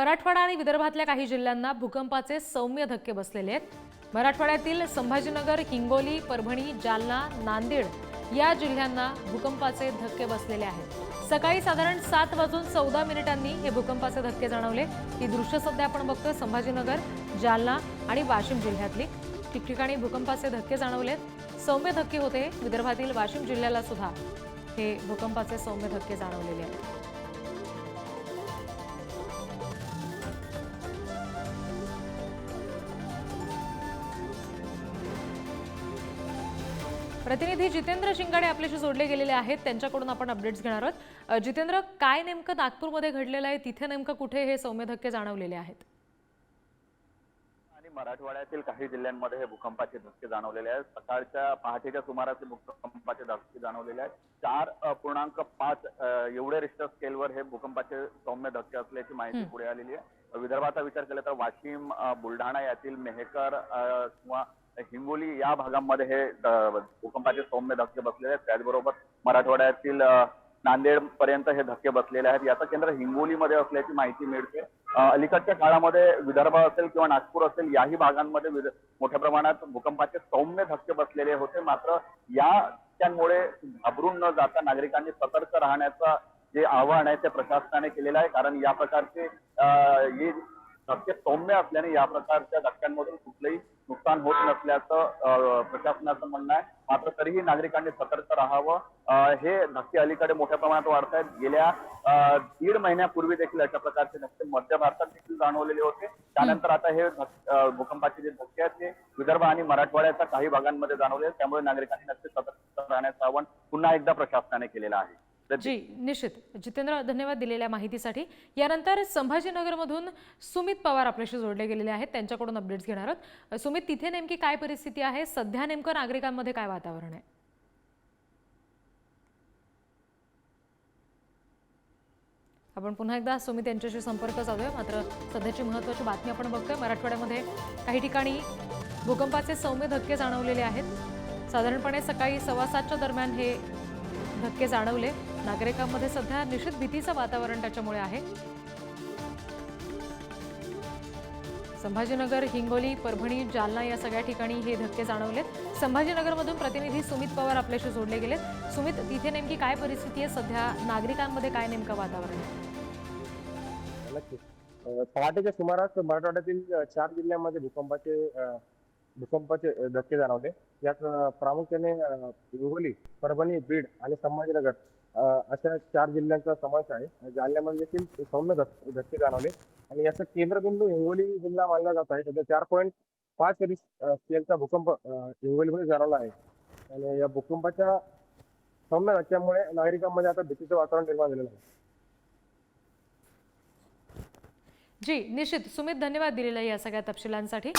मराठवाडा आणि विदर्भातल्या काही जिल्ह्यांना भूकंपाचे सौम्य धक्के बसलेले आहेत. मराठवाड्यातील संभाजीनगर हिंगोली परभणी जालना नांदेड या जिल्ह्यांना भूकंपाचे धक्के बसलेले आहेत. सकाळी साधारण सात वाजून चौदा मिनिटांनी हे भूकंपाचे धक्के जाणवले. ही दृश्य सध्या आपण बघतोय संभाजीनगर जालना आणि वाशिम जिल्ह्यातली. ठिकठिकाणी भूकंपाचे धक्के जाणवलेत सौम्य धक्के होते विदर्भातील वाशिम जिल्ह्याला सुद्धा. हे भूकंपाचे सौम्य धक्के जाणवलेले आहेत. प्रतिनिधी जितेंद्र शिंगाडे आपल्याशी जोडले गेलेले आहेत. त्यांच्याकडून आपण अपडेट्स घेणार आहोत. जितेंद्र काय नेमकं नागपूरमध्ये घडलेलं आहे? तिथे नेमकं कुठे हे सौम्य धक्के जाणवलेले आहेत? आणि मराठवाड्यातील काही जिल्ह्यांमध्ये हे भूकंपाचे धक्के जाणवलेले आहेत. सकाळच्या पहाटेच्या सुमारास हे भूकंपाचे धक्के जाणवलेले आहेत. चार पूर्णांक पाच एवढे रिश्टर स्केलवर हे भूकंपाचे सौम्य धक्के असल्याची माहिती पुढे आलेली आहे. विदर्भाचा विचार केला तर वाशिम बुलढाणा यातील मेहकर किंवा हिंगोली या भागामध्ये हे भूकंपाचे सौम्य धक्के बसलेले आहेत. त्याचबरोबर मराठवाड्यातील नांदेड पर्यंत हे धक्के बसलेले आहेत. याचं केंद्र हिंगोलीमध्ये असल्याची माहिती मिळते. अलीकडच्या काळामध्ये विदर्भ असेल किंवा नागपूर असेल याही भागांमध्ये मोठ्या प्रमाणात भूकंपाचे सौम्य धक्के बसलेले होते. मात्र या त्यामुळे घाबरून न जाता नागरिकांनी सतर्क राहण्याचं जे आवाहन आहे ते प्रशासनाने केलेलं आहे. कारण या प्रकारचे शक्य धक्के सौम्य असल्याने या प्रकारच्या धक्क्यांमधून कुठलंही नुकसान होत नसल्याचं प्रशासनाचं म्हणणं आहे. मात्र तरीही नागरिकांनी सतर्क राहावं. हे धक्के अलीकडे मोठ्या प्रमाणात वाढत आहेत. गेल्या दीड महिन्यापूर्वी देखील अशा प्रकारचे धक्के मध्य भारतात देखील जाणवलेले होते. त्यानंतर आता हे भूकंपाचे जे धक्के आहेत ते विदर्भ आणि मराठवाड्याच्या काही भागांमध्ये जाणवले त्यामुळे नागरिकांनी नक्की सतर्क राहण्याचं आवाहन पुन्हा एकदा प्रशासनाने केलेलं आहे. जी निश्चित. जितेंद्र धन्यवाद दिलेल्या माहितीसाठी. यानंतर संभाजीनगरमधून सुमित पवार आपल्याशी जोडले गेलेले आहेत. त्यांच्याकडून अपडेट्स घेणार आहोत. सुमित तिथे नेमकी काय परिस्थिती आहे? सध्या नेमकं नागरिकांमध्ये काय वातावरण आहे? आपण पुन्हा एकदा सुमित यांच्याशी संपर्क साधूया. मात्र सध्याची महत्त्वाची बातमी आपण बघतोय. मराठवाड्यामध्ये काही ठिकाणी भूकंपाचे सौम्य धक्के जाणवलेले आहेत. साधारणपणे सकाळी सव्वा सातच्या दरम्यान हे धक्के जाणवले. नागरिकांमध्ये सध्या निश्चित भीतीचं वातावरण त्याच्यामुळे आहे. संभाजीनगर हिंगोली परभणी जालना या सगळ्या ठिकाणी हे धक्के जाणवलेत. संभाजीनगरमधून प्रतिनिधी सुमित पवार आपल्याशी जोडले गेलेत. सुमित तिथे नेमकी काय परिस्थिती आहे? सध्या नागरिकांमध्ये काय नेमकं वातावरण आहे? पहाटेच्या सुमारास मराठवाड्यातील चार जिल्ह्यांमध्ये भूकंपाचे भूकंपाचे धक्के जाणवले. यात प्रामुख्याने हिंगोली परभणी बीड आणि संभाजीनगर अशा चार जिल्ह्यांचा समावेश आहे. जालन्यामध्ये देखील सौम्य धक- धक्के जाणवले. आणि याचं केंद्रबिंदू हिंगोली जिल्हा मानला जात आहे. सध्या चार पॉईंट पाच स्केलचा भूकंप हिंगोलीमध्ये जाणवला आहे. आणि या भूकंपाच्या सौम्य धक्क्यामुळे नागरिकांमध्ये आता भीतीचं वातावरण निर्माण झालेलं आहे. जी निश्चित. सुमित धन्यवाद दिलेल्या या सगळ्या तपशिलांसाठी.